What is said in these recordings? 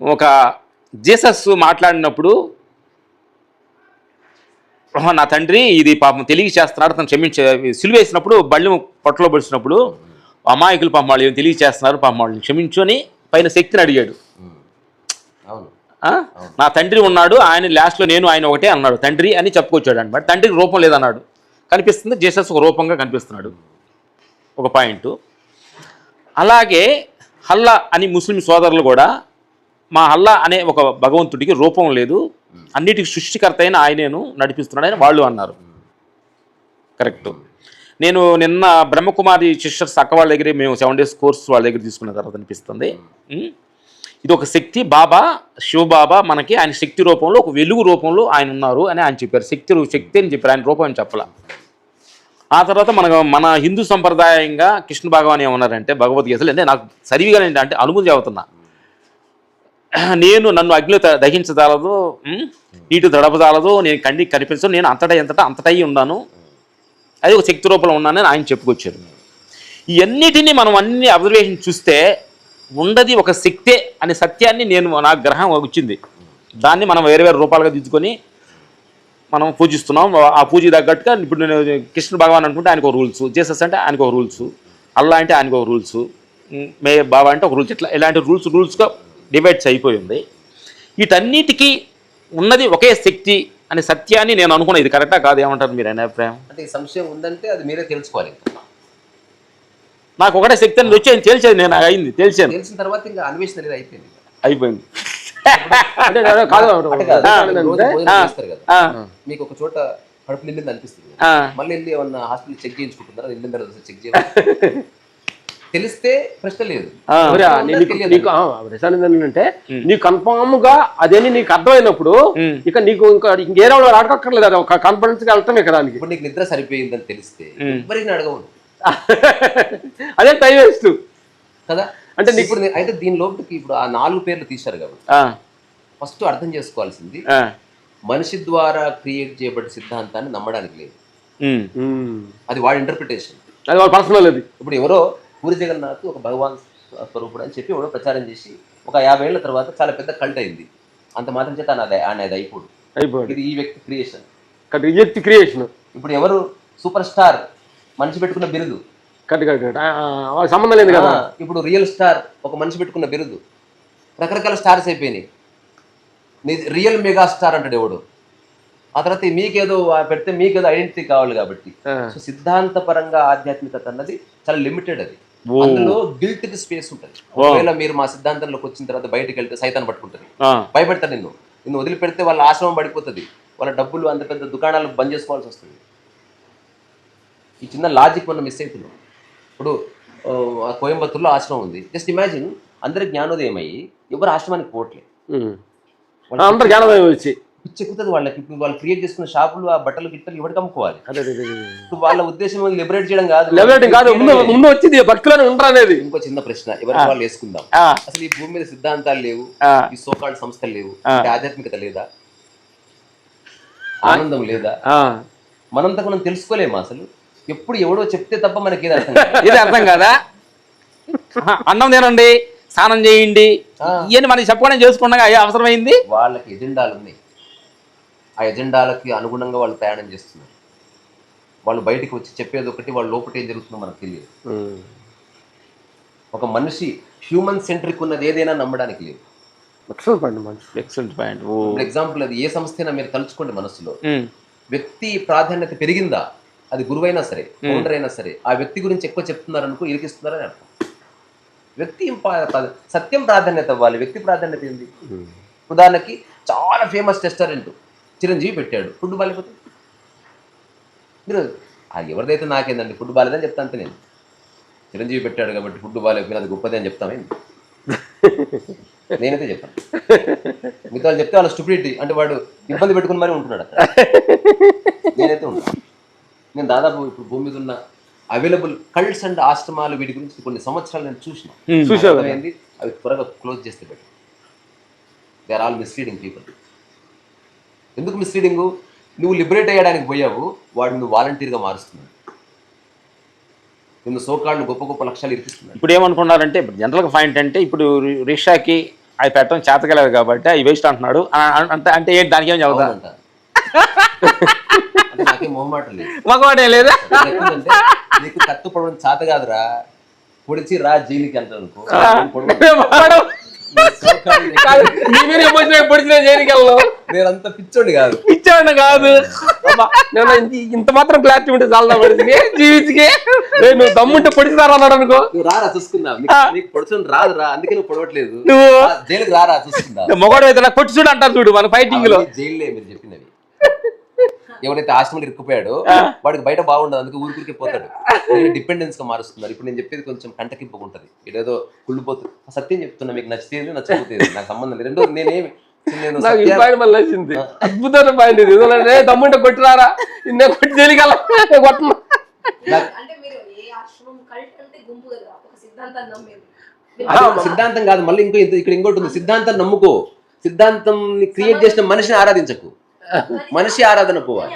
ఒక జీసస్ మాట్లాడినప్పుడు "ఓహో, నా తండ్రి ఇది పాపం తెలియ చేస్తున్నాడు తను క్షమించే సిలువ వేసినప్పుడు బళ్ళు పొట్టలో పడిచినప్పుడు అమాయకులు పాపం వాళ్ళు ఏం తెలియ చేస్తున్నారు పాపం వాళ్ళని క్షమించు అని పైన శక్తిని అడిగాడు? నా తండ్రి ఉన్నాడు ఆయన లాస్ట్లో నేను ఆయన ఒకటే అన్నాడు. తండ్రి అని చెప్పుకొచ్చాడు అనమాట. తండ్రికి రూపం లేదన్నాడు. కనిపిస్తుంది జీసస్ ఒక రూపంగా కనిపిస్తున్నాడు. ఒక పాయింట్. అలాగే హల్లా అని ముస్లిం సోదరులు కూడా మా హల్లా అనే ఒక భగవంతుడికి రూపం లేదు. అన్నిటికి సృష్టికర్త అయిన ఆయనేను నడిపిస్తున్నాడని వాళ్ళు అన్నారు. కరెక్ట్. నేను నిన్న బ్రహ్మకుమారి సిస్టర్స్ అక్క వాళ్ళ దగ్గర మేము సెవెన్ డేస్ కోర్స్ వాళ్ళ దగ్గర తీసుకున్న తర్వాత అనిపిస్తుంది? ఇది ఒక శక్తి బాబా శివబాబా మనకి ఆయన శక్తి రూపంలో ఒక వెలుగు రూపంలో ఆయన ఉన్నారు అని ఆయన చెప్పారు. శక్తి శక్తి అని చెప్పారు. ఆయన రూపం అని చెప్పాల? ఆ తర్వాత మన మన హిందూ సంప్రదాయంగా కృష్ణ భగవాన్ ఏమన్నారంటే భగవద్గీతలు అంటే నాకు సరివిగా అంటే అనుమతి చెబుతున్నా నేను నన్ను అగ్నిలో దహించదాలదు నీటి దడపదాలదు నేను కంటికి కనిపించదు నేను అంతటా ఎంతటా అంతటా ఉన్నాను. అది ఒక శక్తి రూపంలో ఉన్నానని ఆయన చెప్పుకొచ్చారు ఇవన్నిటినీ మనం అన్ని అబ్జర్వేషన్ చూస్తే ఉండది ఒక శక్తే అనే సత్యాన్ని నేను నా గ్రహం వచ్చింది. దాన్ని మనం వేరే వేరే రూపాలుగా దిద్దుకొని మనం పూజిస్తున్నాం. ఆ పూజ తగ్గట్టుగా ఇప్పుడు నేను కృష్ణ భగవాన్ అనుకుంటే ఆయనకు ఒక రూల్స్ జీసస్ అంటే ఆయనకు ఒక రూల్స్ అల్లా అంటే ఆయనకు ఒక రూల్స్ మే బాబా అంటే ఒక రూల్స్ ఇట్లా ఇలాంటి రూల్స్ రూల్స్గా డివైడ్స్ అయిపోయింది వీటన్నిటికీ ఉన్నది ఒకే శక్తి అనే సత్యాన్ని నేను అనుకున్నా. ఇది కరెక్టా కాదు ఏమంటారు మీరు అనే అభిప్రాయం? అంటే ఈ సంశయం ఉందంటే అది మీరే తెలుసుకోవాలి. నాకు ఒకటే శక్తి అని వచ్చేది తెలిసేది నేను అయింది తెలిసాను తెలిసిన తర్వాత ఇంకా అన్వేషణ అనేది అయిపోయింది. అయిపోయింది. మీకు ఒక చోట కడుపు నిండింది అనిపిస్తుంది మళ్ళీ వెళ్ళి ఏమన్నా హాస్పిటల్ చెక్ చేయించుకుంటున్నారా? వెళ్ళిన తర్వాత చెక్ చేయాలి తెలిస్తే ప్రశ్న లేదు. నీకు ఏంటంటే నీకు కన్ఫామ్గా అదేని నీకు అర్థమైనప్పుడు. ఇక నీకు ఇంకా ఇంకేరే వాళ్ళు ఆడకక్కర్లేదు అది ఒక కాన్ఫిడెన్స్గా కదా దానికి. ఇప్పుడు నీకు నిద్ర సరిపోయిందని తెలిస్తే ఎవరిని అడగవు అదే టైం వేస్ట్ కదా? అంటే ఇప్పుడు అయితే దీని లోపలికి ఇప్పుడు ఆ నాలుగు పేర్లు తీశారు కాబట్టి ఆ, ఫస్ట్ అర్థం చేసుకోవాల్సింది మనిషి ద్వారా క్రియేట్ చేయబడిన సిద్ధాంతాన్ని నమ్మడానికి లేదు. అది వాడి ఇంటర్ప్రిటేషన్ అది వాళ్ళ పర్సనల్ అది ఇప్పుడు ఎవరో పూరి జగన్నాథ్ ఒక భగవాన్ స్వరూపుడు అని చెప్పి ఎవడో ప్రచారం చేసి ఒక యాభై ఏళ్ళ తర్వాత చాలా పెద్ద కల్ట్ అయింది. అంత మాత్రం చేత ఆయన అది- ఆయన అది అయిపోడు అయిపోయింది ఇది ఈ వ్యక్తి క్రియేషన్ రిజెక్ట్ క్రియేషన్ ఇప్పుడు ఎవరు సూపర్ స్టార్ మనిషి పెట్టుకున్న బిరుదు. సంబంధం లేదు కదా. ఇప్పుడు రియల్ స్టార్ ఒక మనిషి పెట్టుకున్న బిరుదు. రకరకాల స్టార్స్ అయిపోయినాయి. రియల్ మెగా స్టార్ అంటాడు ఎవడు. ఆ తర్వాత మీకేదో పెడితే మీకేదో ఐడెంటిటీ కావాలి కాబట్టి. సో సిద్ధాంతపరంగా ఆధ్యాత్మికత అన్నది చాలా లిమిటెడ్ అది. అందులో గిల్ట్కి స్పేస్ ఉంటుంది. ఒకవేళ మీరు మా సిద్ధాంతంలోకి వచ్చిన తర్వాత బయటకు వెళ్తే సైతాన్ని పట్టుకుంటుంది. భయపెడతారు నిన్ను. నిన్ను వదిలిపెడితే వాళ్ళ ఆశ్రమం పడిపోతుంది. వాళ్ళ డబ్బులు అంత పెద్ద దుకాణాలు బంద్ చేసుకోవాల్సి వస్తుంది. ఈ చిన్న లాజిక్ మనం మిస్ అవుతున్నాం ఇప్పుడు ఆ, కోయంబత్తూరులో ఆశ్రమం ఉంది. జస్ట్ ఇమాజిన్ అందరి జ్ఞానోదయం అయ్యి ఎవరు ఆశ్రమానికి పోవట్లేదు. అందరు జ్ఞానోదయం వచ్చి. పిచ్చి ఎక్కుతుంది వాళ్ళకి. ఇప్పుడు వాళ్ళు క్రియేట్ చేసుకున్న షాపులు ఆ బట్టలు గిట్టలు ఎవరికి అమ్ముకోవాలి. ఇప్పుడు వాళ్ళ ఉద్దేశం లిబరేట్ చేయడం కాదు. లెవెల్ కాదు. ముందు వచ్చింది. భక్తులను ఉండరు ఇంకో చిన్న ప్రశ్న. ఎవరికి వాళ్ళు వేసుకుందాం? అసలు ఈ భూమి మీద సిద్ధాంతాలు లేవు. ఈ సోకాళ్ళ సంస్థలు లేవు. ఆధ్యాత్మికత లేదా? ఆనందం లేదా? మనంతకు మనం తెలుసుకోలేము అసలు? ఎప్పుడు ఎవడో చెప్తే తప్ప మనకి అర్థం కాదు. ఇది అర్థం కాదా? ఆహా, అన్నం తినండి స్నానం చేయండి. ఇవన్నీ మనకి చెప్పకుండా చేసుకున్నాగా అయ్యే అవసరమైంది. వాళ్ళకి ఎజెండాలు ఉన్నాయి. ఆ ఎజెండాలకి అనుగుణంగా వాళ్ళు ప్రయాణం చేస్తున్నారు. వాళ్ళు బయటికి వచ్చి చెప్పేది ఒకటి వాళ్ళ లోపల ఏం జరుగుతుందో మనకు తెలియదు. ఒక మనిషి హ్యూమన్ సెంట్రిక్ ఉన్నది ఏదైనా నమ్మడానికి లేదు. ఎక్సలెంట్ పాయింట్ మంచి ఎక్సలెంట్ పాయింట్ ఓ. ఇప్పుడు ఎగ్జాంపుల్ అది ఏ సంస్థైనా మీరు తలుచుకోండి మనసులో. వ్యక్తి ప్రాధాన్యత పెరిగిందా? అది గురువైనా సరే ఫౌండర్ అయినా సరే ఆ వ్యక్తి గురించి ఎక్కువ చెప్తున్నారు అనుకో ఇరికిస్తున్నారని అర్థం. వ్యక్తి సత్యం ప్రాధాన్యత ఇవ్వాలి వ్యక్తి ప్రాధాన్యత ఏంది? ఉదాహరణకి చాలా ఫేమస్ రెస్టారెంట్ చిరంజీవి పెట్టాడు. ఫుడ్ బాగాలేకపోతే మీరు అది ఎవరిదైతే నాకేందండి ఫుడ్ బాగాలేదని చెప్తా అంతే నేను. చిరంజీవి పెట్టాడు కాబట్టి ఫుడ్ బాగాలేకపోయినా అది గొప్పది అని చెప్తామేంది నేనైతే చెప్పాను. మిగతా వాళ్ళు చెప్తే వాళ్ళ స్టూపిడిటీ అంటే వాడు ఇబ్బంది పెట్టుకుని మరీ ఉంటున్నాడు అక్కడ. నేనైతే ఉంటాను నేను దాదాపు ఇప్పుడు భూమి మీద ఉన్న అవైలబుల్ కల్ట్స్ అండ్ ఆశ్రమాలు వీటి గురించి కొన్ని సంవత్సరాలు నేను చూసిన. అర్థమైంది అవి త్వరగా క్లోజ్ చేస్తే better. They are all misleading people ఎందుకు మిస్లీడింగ్ నువ్వు లిబరేట్ అయ్యడానికి పోయావు వాడు నువ్వు వాలంటీర్గా మారుస్తున్నాడు. నిన్ను సోకాళ్ళు గొప్ప గొప్ప లక్ష్యాలు ఇరికిస్తున్నాడు. ఇప్పుడు ఏమనుకున్నారంటే ఇప్పుడు జనరల్గా పాయింట్ అంటే ఇప్పుడు రిక్షాకి అవి పెట్టడం చేతకలేదు కాబట్టి అవి వేస్ట్ అంటున్నాడు. అంటే అంటే ఏంటి దానికి ఏం చదువుతా అవునంట. అంటే నాకేం మొహమాటం లేదు. మగవాడే లేదా? నీకు చేత కాదురా. పొడిచి రా జైలుకి అంటారు మీద ఎమోషన్ పొడిచిన వెళ్ళను. నేనంత పిచ్చోడి కాదు. ఇచ్చాడు కాదు. నేను ఇంత- ఇంత మాత్రం క్లారిటీ ఉంటే చాలా పడింది జీవితకి నేను దమ్ముంటే పొడిస్తారా అన్నాడు అనుకో. నువ్వు రారా చూసుకుందాం. నీకు- నీకు పొడుచుని రాదు రా అందుకే నువ్వు పొడవట్లేదు. నువ్వు? రా, జైలుకి రారా చూసుకుందాం. మొగడు అయితే నాకు కొట్టి చూడు అంటారు చూడు మన ఫైటింగ్లో. జైల్లే మీరు చెప్పినవి. ఎవరైతే ఆశ్రమంలో ఇరుక్కుపోయాడో వాడికి బయట బాగుండదు అందుకే ఊరికే పోతాడు. డిపెండెన్స్గా మారుస్తున్నారు. ఇప్పుడు నేను చెప్పేది కొంచెం కంటకింపుకుంటది. ఇదేదో కుళ్ళిపోతుంది సత్యం చెప్తున్నా మీకు నచ్చితే నచ్చకపోతే నాకు సంబంధం లేదు. రెండో నేనేమి నాకు ఈ పాయింట్ మళ్ళీ వచ్చింది అద్భుతమైన పాయింట్ ఇది. ఎందుకంటే కొట్టిరారా? ఇన్నే కొట్టి కొట్టను. అది సిద్ధాంతం కాదు. మళ్ళీ ఇంకో ఇక్కడ ఇంకోటి ఉంది. సిద్ధాంతం నమ్ముకో. సిద్ధాంతం క్రియేట్ చేసిన మనిషిని ఆరాధించకు. మనిషి ఆరాధన పోవాలి.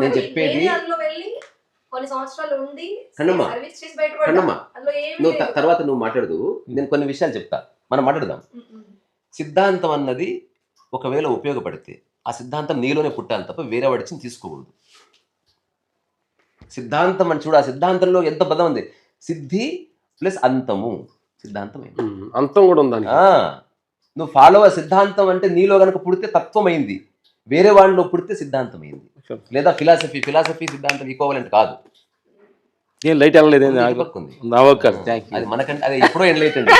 నేను చెప్పేది- నువ్వు. తర్వాత నువ్వు మాట్లాడదు. నేను కొన్ని విషయాలు చెప్తా. మనం మాట్లాడదాం. సిద్ధాంతం అన్నది ఒకవేళ ఉపయోగపడితే ఆ సిద్ధాంతం నీలోనే పుట్టాలి తప్ప వేరే వాడిచ్చి తీసుకోకూడదు. సిద్ధాంతం అని చూడు ఆ సిద్ధాంతంలో ఎంత పదం ఉంది? సిద్ధి ప్లస్ అంతము. సిద్ధాంతం అంతం కూడా ఉందని నువ్వు ఫాలో సిద్ధాంతం అంటే నీలో గనక పుడితే తత్వమైంది. వేరే వాళ్ళలో పుడితే సిద్ధాంతం అయింది లేదా ఫిలాసఫీ ఫిలాసఫీ సిద్ధాంతం ఈక్వలెంట్ కాదు. ఏం లైట్ వెళ్ళలేదు అది మనకంటే అది ఎప్పుడో ఎండ్ అండి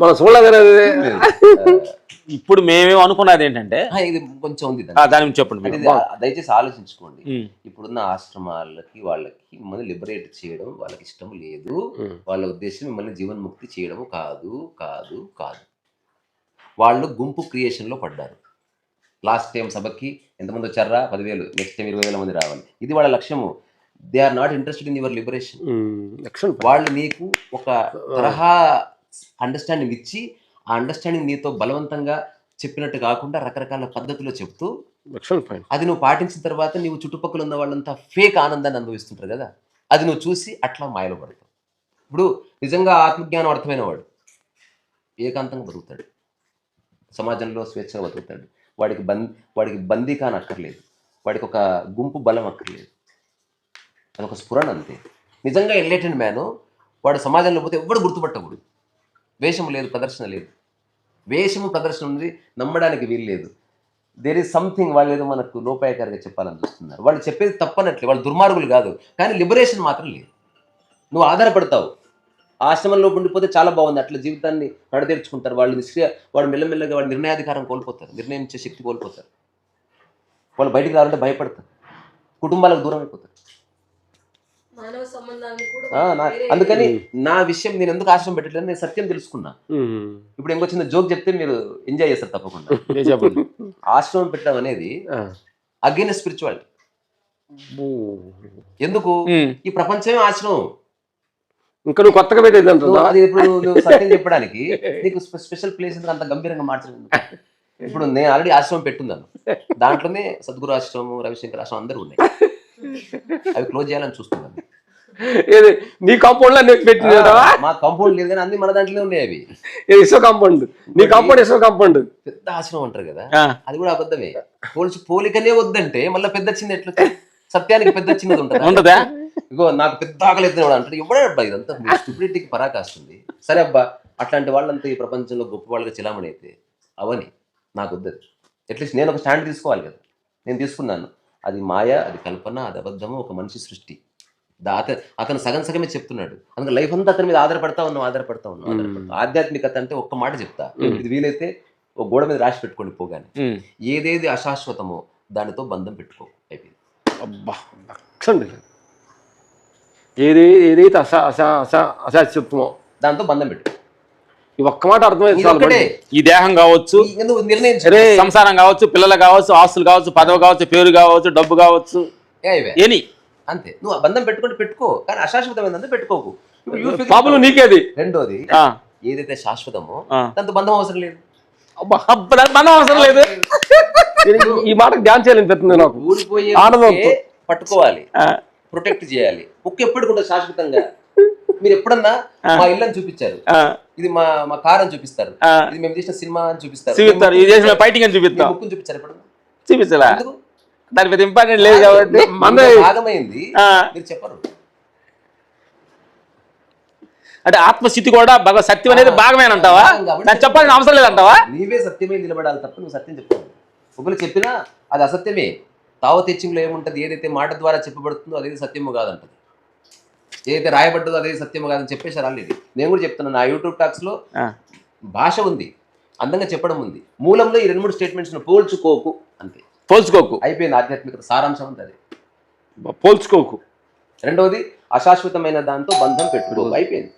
మనం చూడలేదు. ఇప్పుడు మేమేం అనుకున్నది ఏంటంటే ఇది కొంచెం ఉంది దాని గురించి చెప్పండి దయచేసి ఆలోచించుకోండి. ఇప్పుడున్న ఆశ్రమాలకి వాళ్ళకి మిమ్మల్ని లిబరేట్ చేయడం వాళ్ళకి ఇష్టం లేదు. వాళ్ళ ఉద్దేశం మిమ్మల్ని జీవన్ముక్తి చేయడం కాదు కాదు కాదు. వాళ్ళు గుంపు క్రియేషన్లో పడ్డారు. లాస్ట్ టైం సభకి ఎంతమంది వచ్చారా? పదివేలు. నెక్స్ట్ టైం ఇరవై వేల మంది రావాలి. ఇది వాళ్ళ లక్ష్యము. They are not interested in your liberation. వాళ్ళు నీకు ఒక తరహా అండర్స్టాండింగ్ ఇచ్చి ఆ అండర్స్టాండింగ్ నీతో బలవంతంగా చెప్పినట్టు కాకుండా రకరకాల పద్ధతిలో చెప్తూ. అది నువ్వు పాటించిన తర్వాత నీవు చుట్టుపక్కల ఉన్న వాళ్ళంతా ఫేక్ ఆనందాన్ని అనుభవిస్తుంటారు కదా? అది నువ్వు చూసి అట్లా మాయలో పడతావు. ఇప్పుడు నిజంగా ఆత్మజ్ఞానం అర్థమైన వాడు ఏకాంతంగా బతుకుతాడు. సమాజంలో స్వేచ్ఛగా బతుకుతాడు. వాడికి బం వాడికి బందీ కాని అక్కర్లేదు. వాడికి ఒక గుంపు బలం అక్కర్లేదు. అదొక స్ఫురణ అంతే. నిజంగా ఎన్లైటెండ్ మ్యాన్ వాడు సమాజంలో పోతే ఎవడు గుర్తుపట్టకూడదు. వేషం లేదు ప్రదర్శన లేదు. వేషము ప్రదర్శన ఉంది నమ్మడానికి వీలు లేదు. దేర్ ఈజ్ సంథింగ్ వాళ్ళు ఏదో మనకు లోపాయకారిగా చెప్పాలని చూస్తున్నారు. వాళ్ళు చెప్పేది తప్పనట్లే వాళ్ళు దుర్మార్గులు కాదు. కానీ లిబరేషన్ మాత్రం లేదు. నువ్వు ఆధారపడతావు. ఆశ్రమంలో ఉండిపోతే చాలా బాగుంది. అట్లా జీవితాన్ని నడతీర్చుకుంటారు. వాళ్ళు నిష్క్రియ వాళ్ళు మెల్లమెల్లగా వాళ్ళు నిర్ణయాధికారం కోల్పోతారు. నిర్ణయించే శక్తి కోల్పోతారు. వాళ్ళు బయటికి రావాలంటే భయపడతారు. కుటుంబాలకు దూరం అయిపోతారు మానవ సంబంధాన్ని కూడా ఆ, నా- వేరే- అందుకని నా విషయం నేను ఎందుకు ఆశ్రమం పెట్టట్లేదు నేను సత్యం తెలుసుకున్నా. ఇప్పుడు ఇంకొచ్చిన జోక్ చెప్తే మీరు ఎంజాయ్ చేస్తారు తప్పకుండా. ఆశ్రమం పెట్టడం అనేది. అగైన్ స్పిరిచువాలిటీ ఓ. ఎందుకు? ఈ ప్రపంచమే ఆశ్రమం. ఇంకా నువ్వు కొత్తగా పెట్టేది అది ఇప్పుడు నువ్వు సత్యం చెప్పడానికి నీకు స్పె- స్పెషల్ ప్లేస్ ఎందుకు అంత గంభీరంగా మార్చడం ఎందుకు? ఇప్పుడు నేను ఆల్రెడీ ఆశ్రమం పెట్టున్నాను. దాంట్లోనే సద్గురు ఆశ్రమం రవిశంకర్ ఆశ్రమం అందరూ ఉన్నాయి. అవి క్లోజ్ చేయాలని చూస్తున్నాను. ఏది? నీ కాంపౌండ్లో పెట్టినా మా కాంపౌండ్ లేదు కానీ అన్ని మన దాంట్లోనే ఉన్నాయి అవి. ఇసో కాంపౌండ్ నీ కాంపౌండ్ ఇసో కాంపౌండ్ పెద్ద ఆశ్రమం అంటారు కదా? అది కూడా అబద్ధమే. పోల్చి పోలికనే వద్దంటే మళ్ళీ పెద్ద చిన్న ఎట్లా సత్యానికి పెద్ద చిన్నది ఉంటుంది? ఉంటదా? ఇగో నాకు పెద్ద ఆకలి ఎత్తున వాడు అంటాడు. ఎవడే అబ్బా ఇదంతా? స్టూపిడిటీకి పరాకాస్తుంది. సరే అబ్బా అట్లాంటి వాళ్ళంతా ఈ ప్రపంచంలో గొప్ప వాళ్ళకి చిలామణి అయితే అవని నాకు వద్దది అట్లీస్ట్ నేను ఒక స్టాండ్ తీసుకోవాలి కదా. నేను తీసుకున్నాను. అది మాయ అది కల్పన అది అబద్ధము ఒక మనిషి సృష్టి. దా- అత- అతను సగం సగమే చెప్తున్నాడు. అందుకే లైఫ్ అంతా అతని మీద ఆధారపడతా ఉన్నాం ఆధారపడతా ఉన్నాం ఆధారపడతా ఆధ్యాత్మికత అంటే ఒక్క మాట చెప్తా. ఇది వీలైతే ఒక గోడ మీద రాసి పెట్టుకోండి పోగానే. ఏదేది అశాశ్వతమో దానితో బంధం పెట్టుకో అయిపోయింది. అబ్బా ఏది ఏదైతే అస అస అసాధ్యత్వమో దాంతో బంధం పెట్టు. ఈ ఒక్క మాట అర్థమైంది. ఈ దేహం కావచ్చు సంసారం కావచ్చు పిల్లలు కావచ్చు ఆస్తులు కావచ్చు పదవి కావచ్చు పేరు కావచ్చు డబ్బు కావచ్చు. ఎని. అంతే. నువ్వు ఆ బంధం పెట్టుకుంటే పెట్టుకో కానీ అశాశ్వతమైందంటే పెట్టుకోకు. పాపలు. నీకేది? రెండోది ఏదైతే శాశ్వతమో. దాంతో బంధం అవసరం లేదు. మనం అవసరం లేదు. ఈ- మాటకు ధ్యాన్ చేయాలనిపిస్తుంది నాకు. ఊడిపోయే పట్టుకోవాలి. ప్రొటెక్ట్ చేయాలి. కుక్క ఎప్పుడు కూడా శాశ్వతంగా. మీరు ఎప్పుడన్నా మా ఇల్లు అని చూపించారు ఇది మా మా కార్ అని చూపిస్తారు. ఇది మేము చేసిన సినిమా అని చూపిస్తారు. చూపిస్తారు. ఇది చేసిన ఫైటింగ్ అని మీ చూపిస్తాం ముక్కును చూపించారు ఎప్పుడు చూపించలా. ఎందుకు? దాని పెద్ద ఇంపార్టెంట్ లేదు కాబట్టి. మందే భాగమైంది. మీరు చెప్పరు. అంటే ఆత్మస్థితి కూడా బాగా సత్యం అనేది భాగమేనంటావా? భాగం కాబట్టి దాన్ని చెప్పాల్సిన అవసరం లేదంటావా? నీవే సత్యమే నిలబడాలి తప్ప నువ్వు సత్యం చెప్పావు ఒకరు చెప్పినా అది అసత్యమే. తావ తెచ్చింగ్లో ఏముంటది? ఏదైతే మాట ద్వారా చెప్పబడుతుందో అదేది సత్యము కాదంటది. ఏదైతే రాయబడ్డదో అదే సత్యము కాదని చెప్పేశారు ఆల్రెడీ నేను కూడా చెప్తున్నాను నా యూట్యూబ్ టాక్స్లో ఆ, భాష ఉంది. అందంగా చెప్పడం ఉంది. మూలంలో ఈ రెండు మూడు స్టేట్మెంట్స్ పోల్చుకోకు. అంతే. పోల్చుకోకు. అయిపోయింది ఆధ్యాత్మికత సారాంశం అంతే అది. పోల్చుకోకు. రెండవది అశాశ్వతమైన దాంతో బంధం పెట్టుకోకు అయిపోయింది.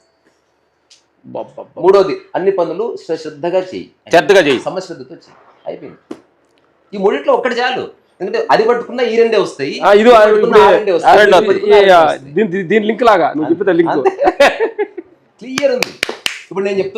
మూడవది అన్ని పనులు శ్ర- శ్రద్ధగా చేయి. శ్రద్ధగా చేయి. సమశ్రద్ధతో చేయి. అయిపోయింది. ఈ మూడిట్లో ఒక్కటి చాలు. ఎందుకంటే అది పట్టుకున్నా ఈ రెండే వస్తాయి. దీని దీని లింక్ లాగా. నువ్వు చెప్పితే లింక్. క్లియర్ ఉంది. ఇప్పుడు నేను చెప్తున్నా